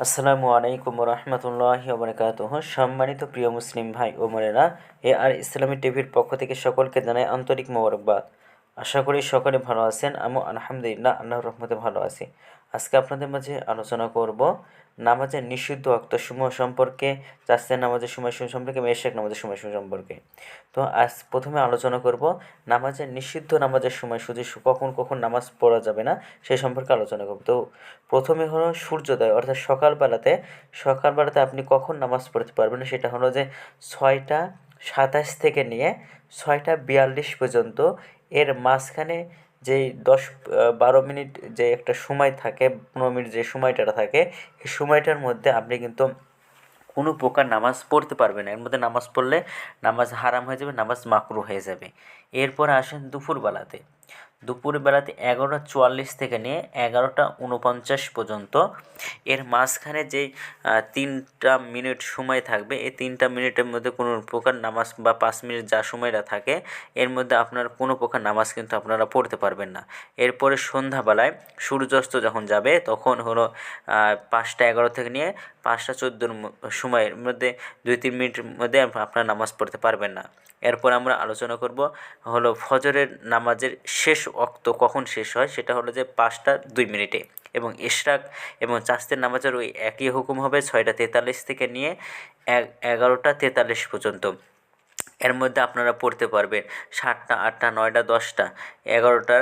আসসালামু আলাইকুম রহমতুল্লাহি ওবরাকাত সম্মানিত প্রিয় মুসলিম ভাই ও এ আর ইসলামী টিভির পক্ষ থেকে সকলকে জানাই আন্তরিক মোবারকবাদ। আশা করি সকলে ভালো আছেন। আমি আলহামদুলিল্লাহ আল্লাহ রহমতে ভালো আছি। আজকে আপনাদের মাঝে আলোচনা করব নামাজের নিষিদ্ধ অক্তসমূহ সম্পর্কে চাষের নামাজের সময়সমূহ সম্পর্কে মেশাক নামাজের সময়সমূহ সম্পর্কে। তো আজ প্রথমে আলোচনা করব নামাজের নিষিদ্ধ নামাজের সময় শুধু কখন কখন নামাজ পড়া যাবে না সেই সম্পর্কে আলোচনা করব। তো প্রথমে হলো সূর্যোদয়, অর্থাৎ সকালবেলাতে সকালবেলাতে আপনি কখন নামাজ পড়তে পারবেন সেটা হলো যে ছয়টা সাতাশ থেকে নিয়ে ছয়টা বিয়াল্লিশ পর্যন্ত। এর মাঝখানে যে দশ বারো মিনিট যে একটা সময় থাকে, পনেরো মিনিট যে সময়টা থাকে, এই সময়টার মধ্যে আপনি কিন্তু কোনো প্রকার নামাজ পড়তে পারবে না। এর মধ্যে নামাজ পড়লে নামাজ হারাম হয়ে যাবে, নামাজ মাকরু হয়ে যাবে। এরপর আসেন দুপুরবেলাতে। দুপুরবেলাতে এগারোটা চুয়াল্লিশ থেকে নিয়ে এগারোটা উনপঞ্চাশ পর্যন্ত। এর মাঝখানে যেই তিনটা মিনিট সময় থাকবে, এই তিনটা মিনিটের মধ্যে কোনো প্রকার নামাজ বা পাঁচ মিনিট যা সময়টা থাকে, এর মধ্যে আপনার কোনো প্রকার নামাজ কিন্তু আপনারা পড়তে পারবেন না। এরপরে সন্ধ্যাবেলায় সূর্যাস্ত যখন যাবে, তখন হলো পাঁচটা এগারো থেকে নিয়ে পাঁচটা চোদ্দোর সময়ের মধ্যে দুই তিন মিনিটের মধ্যে আপনার নামাজ পড়তে পারবেন না। এরপর আমরা আলোচনা করব হলো ফজরের নামাজের শেষ অক্ত কখন শেষ হয় সেটা হলো যে পাঁচটা দুই মিনিটে। এবং ইশরাক এবং চাস্তের নামাজের ওই একই হুকুম হবে ছয়টা তেতাল্লিশ থেকে নিয়ে এগারোটা তেতাল্লিশ পর্যন্ত। এর মধ্যে আপনারা পড়তে পারবেন সাতটা, আটটা, নয়টা, দশটা, এগারোটা,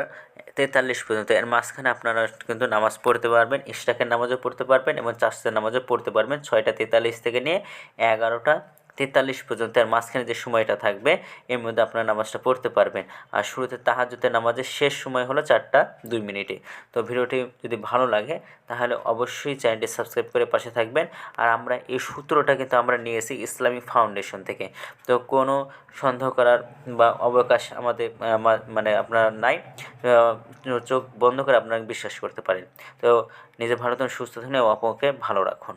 তেতাল্লিশ পর্যন্ত। এর মাঝখানে আপনারা কিন্তু নামাজ পড়তে পারবেন, ইশরাকের নামাজও পড়তে পারবেন এবং চাষের নামাজও পড়তে পারবেন ছয়টা তেতাল্লিশ থেকে নিয়ে এগারোটা তেতাল্লিশ পর্যন্ত আর মাঝখানে যে সময়টা থাকবে, এর মধ্যে আপনার নামাজটা পড়তে পারবেন। আর শুরুতে তাহাজুতের নামাজের শেষ সময় হলো চারটা দুই মিনিটে। তো ভিডিওটি যদি ভালো লাগে, তাহলে অবশ্যই চ্যানেলটি সাবস্ক্রাইব করে পাশে থাকবেন। আর আমরা এই সূত্রটা কিন্তু আমরা নিয়েছি ইসলামিক ফাউন্ডেশন থেকে। তো কোনো সন্দেহ করার বা অবকাশ আমাদের মানে আপনার নাই। চোখ বন্ধ করে আপনারা বিশ্বাস করতে পারেন। তো নিজে থাকুন, সুস্থ থাকুন এবং অপরকে ভালো রাখুন।